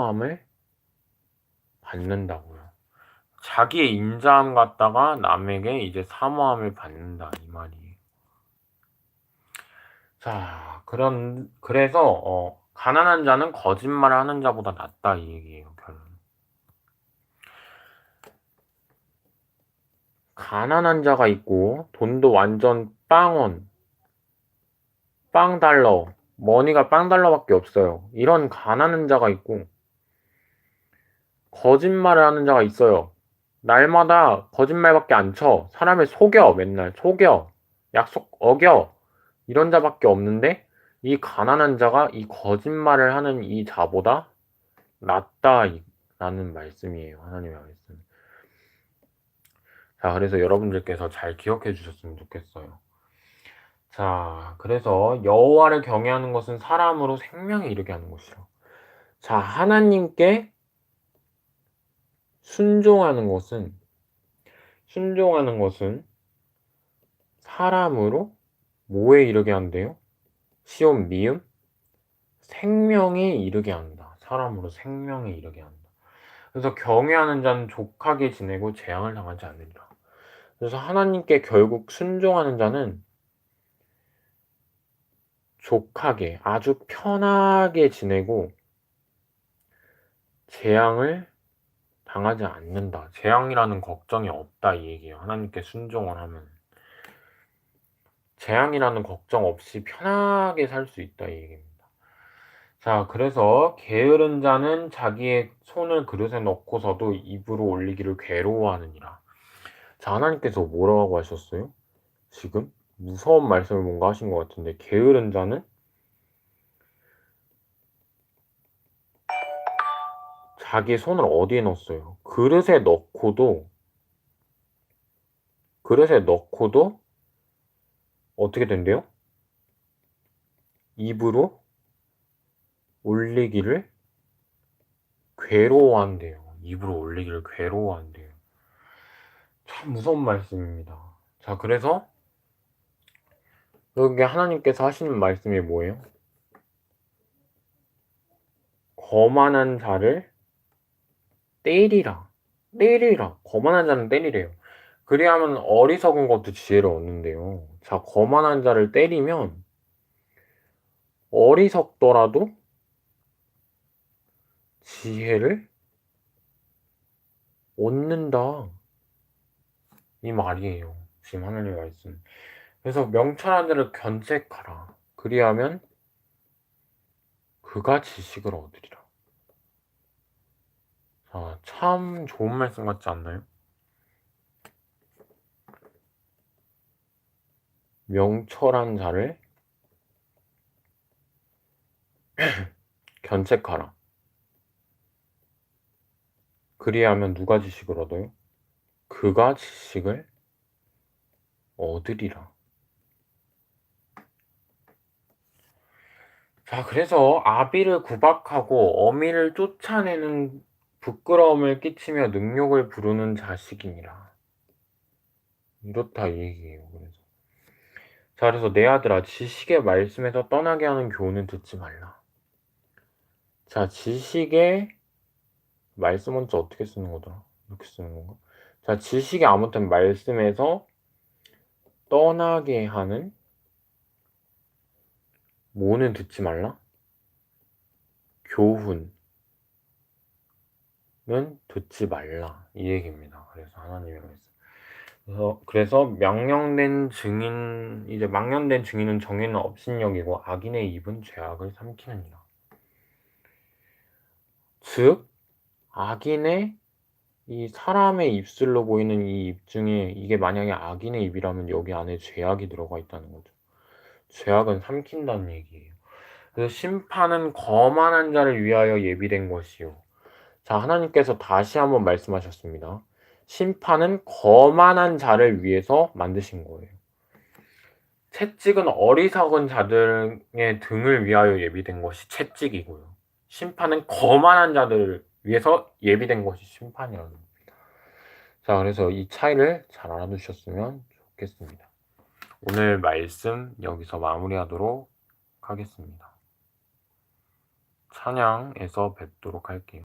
사모함을 받는다고요. 자기의 인자함 갖다가 남에게 이제 사모함을 받는다 이 말이에요. 자, 그런 그래서 어, 가난한 자는 거짓말을 하는 자보다 낫다 이 얘기예요 결론. 가난한 자가 있고 돈도 완전 빵원, 빵 달러, 머니가 빵 달러밖에 없어요. 이런 가난한 자가 있고 거짓말을 하는 자가 있어요. 날마다 거짓말밖에 안 쳐. 사람을 속여 맨날 속여. 약속 어겨. 이런 자밖에 없는데 이 가난한 자가 이 거짓말을 하는 이 자보다 낫다라는 말씀이에요. 하나님의 말씀. 자, 그래서 여러분들께서 잘 기억해 주셨으면 좋겠어요. 자, 그래서 여호와를 경외하는 것은 사람으로 생명에 이르게 하는 것이요. 자, 하나님께 순종하는 것은 순종하는 것은 사람으로 뭐에 이르게 한대요? 시온 미음 생명에 이르게 한다. 사람으로 생명에 이르게 한다. 그래서 경외하는 자는 족하게 지내고 재앙을 당하지 않으리라. 그래서 하나님께 결국 순종하는 자는 족하게 아주 편하게 지내고 재앙을 당하지 않는다. 재앙이라는 걱정이 없다 이 얘기예요. 하나님께 순종을 하면 재앙이라는 걱정 없이 편하게 살 수 있다 이 얘기입니다. 자, 그래서 게으른 자는 자기의 손을 그릇에 넣고서도 입으로 올리기를 괴로워하느니라. 자, 하나님께서 뭐라고 하셨어요? 지금 무서운 말씀을 뭔가 하신 것 같은데 게으른 자는 자기 손을 어디에 넣었어요? 그릇에 넣고도 그릇에 넣고도 어떻게 된대요? 입으로 올리기를 괴로워한대요. 입으로 올리기를 괴로워한대요. 참 무서운 말씀입니다. 자, 그래서 여기 하나님께서 하시는 말씀이 뭐예요? 거만한 자를 때리라. 때리라. 거만한 자는 때리래요. 그리하면 어리석은 것도 지혜를 얻는데요. 자, 거만한 자를 때리면 어리석더라도 지혜를 얻는다. 이 말이에요. 지금 하나님의 말씀. 그래서 명철한 자를 견책하라. 그리하면 그가 지식을 얻으리라. 자, 참 좋은 말씀 같지 않나요? 명철한 자를 견책하라. 그리하면 누가 지식을 얻어요? 그가 지식을 얻으리라. 자, 그래서 아비를 구박하고 어미를 쫓아내는 부끄러움을 끼치며 능욕을 부르는 자식이니라. 이렇다 이 얘기예요. 그래서 자, 그래서 내 아들아 지식의 말씀에서 떠나게 하는 교훈은 듣지 말라. 자, 지식의 말씀은 또 어떻게 쓰는 거더라? 이렇게 쓰는 건가? 자, 지식의 아무튼 말씀에서 떠나게 하는 뭐는 듣지 말라? 교훈 은 듣지 말라. 이 얘기입니다. 그래서 하나님의 말씀. 그래서, 그래서 명령된 증인, 이제 망령된 증인은 정의는 업신여기고 악인의 입은 죄악을 삼키느니라. 즉, 악인의 이 사람의 입술로 보이는 이 입 중에 이게 만약에 악인의 입이라면 여기 안에 죄악이 들어가 있다는 거죠. 죄악은 삼킨다는 얘기예요. 그래서 심판은 거만한 자를 위하여 예비된 것이요. 자, 하나님께서 다시 한번 말씀하셨습니다. 심판은 거만한 자를 위해서 만드신 거예요. 채찍은 어리석은 자들의 등을 위하여 예비된 것이 채찍이고요. 심판은 거만한 자들을 위해서 예비된 것이 심판이라는 겁니다. 자, 그래서 이 차이를 잘 알아두셨으면 좋겠습니다. 오늘 말씀 여기서 마무리하도록 하겠습니다. 찬양에서 뵙도록 할게요.